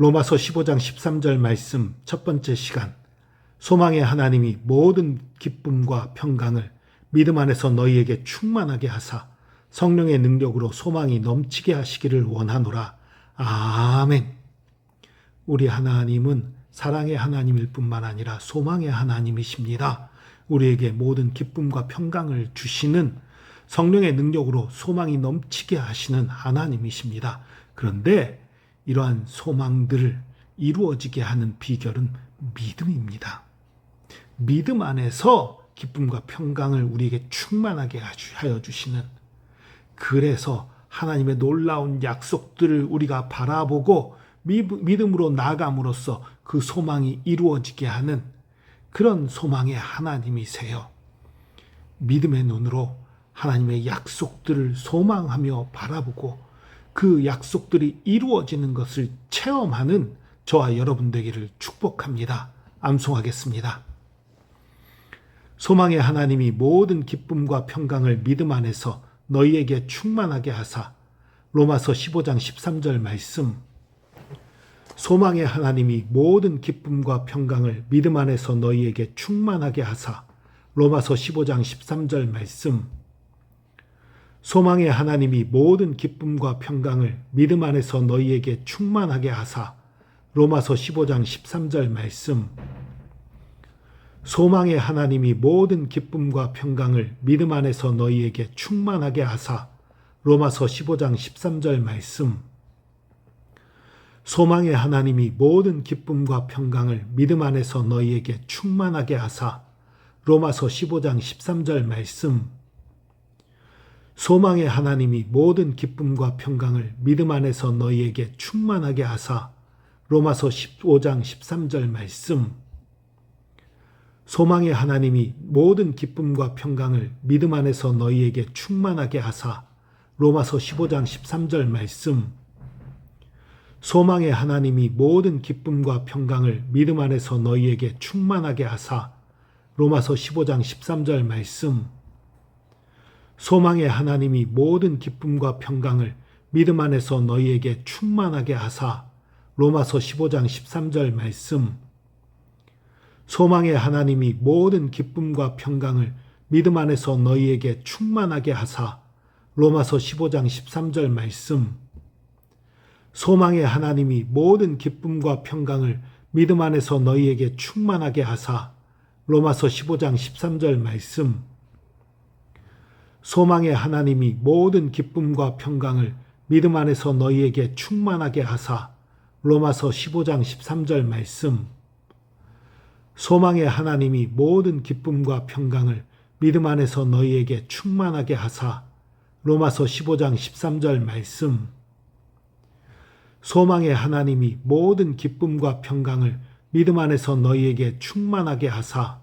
로마서 15장 13절 말씀 첫 번째 시간 소망의 하나님이 모든 기쁨과 평강을 믿음 안에서 너희에게 충만하게 하사 성령의 능력으로 소망이 넘치게 하시기를 원하노라. 아멘. 우리 하나님은 사랑의 하나님일 뿐만 아니라 소망의 하나님이십니다. 우리에게 모든 기쁨과 평강을 주시는 성령의 능력으로 소망이 넘치게 하시는 하나님이십니다. 그런데 이러한 소망들을 이루어지게 하는 비결은 믿음입니다. 믿음 안에서 기쁨과 평강을 우리에게 충만하게 하여 주시는 그래서 하나님의 놀라운 약속들을 우리가 바라보고 믿음으로 나감으로써 그 소망이 이루어지게 하는 그런 소망의 하나님이세요. 믿음의 눈으로 하나님의 약속들을 소망하며 바라보고 그 약속들이 이루어지는 것을 체험하는 저와 여러분 되기를 축복합니다. 암송하겠습니다. 소망의 하나님이 모든 기쁨과 평강을 믿음 안에서 너희에게 충만하게 하사 로마서 15장 13절 말씀 소망의 하나님이 모든 기쁨과 평강을 믿음 안에서 너희에게 충만하게 하사 로마서 15장 13절 말씀 소망의 하나님이 모든 기쁨과 평강을 믿음 안에서 너희에게 충만하게 하사 로마서 15장 13절 말씀. 소망의 하나님이 모든 기쁨과 평강을 믿음 안에서 너희에게 충만하게 하사 로마서 15장 13절 말씀. 소망의 하나님이 모든 기쁨과 평강을 믿음 안에서 너희에게 충만하게 하사 로마서 15장 13절 말씀 소망의 하나님이 모든 기쁨과 평강을 믿음 안에서 너희에게 충만하게 하사 로마서 15장 13절 말씀. 소망의 하나님이 모든 기쁨과 평강을 믿음 안에서 너희에게 충만하게 하사 로마서 15장 13절 말씀. 소망의 하나님이 모든 기쁨과 평강을 믿음 안에서 너희에게 충만하게 하사 로마서 15장 13절 말씀 소망의 하나님이 모든 기쁨과 평강을 믿음 안에서 너희에게 충만하게 하사. 로마서 15장 13절 말씀. 소망의 하나님이 모든 기쁨과 평강을 믿음 안에서 너희에게 충만하게 하사. 로마서 15장 13절 말씀. 소망의 하나님이 모든 기쁨과 평강을 믿음 안에서 너희에게 충만하게 하사. 로마서 15장 13절 말씀 소망의 하나님이 모든 기쁨과 평강을 믿음 안에서 너희에게 충만하게 하사 로마서 15장 13절 말씀. 소망의 하나님이 모든 기쁨과 평강을 믿음 안에서 너희에게 충만하게 하사 로마서 15장 13절 말씀. 소망의 하나님이 모든 기쁨과 평강을 믿음 안에서 너희에게 충만하게 하사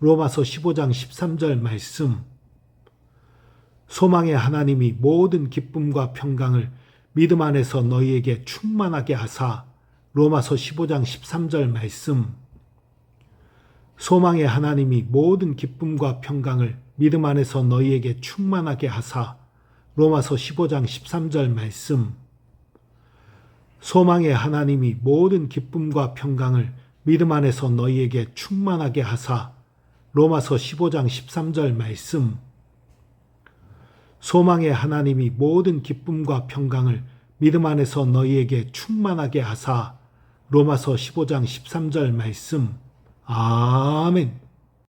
로마서 15장 13절 말씀 소망의 하나님이 모든 기쁨과 평강을 믿음 안에서 너희에게 충만하게 하사 로마서 15장 13절 말씀. 소망의 하나님이 모든 기쁨과 평강을 믿음 안에서 너희에게 충만하게 하사 로마서 15장 13절 말씀. 소망의 하나님이 모든 기쁨과 평강을 믿음 안에서 너희에게 충만하게 하사 로마서 15장 13절 말씀 소망의 하나님이 모든 기쁨과 평강을 믿음 안에서 너희에게 충만하게 하사 로마서 15장 13절 말씀. 아멘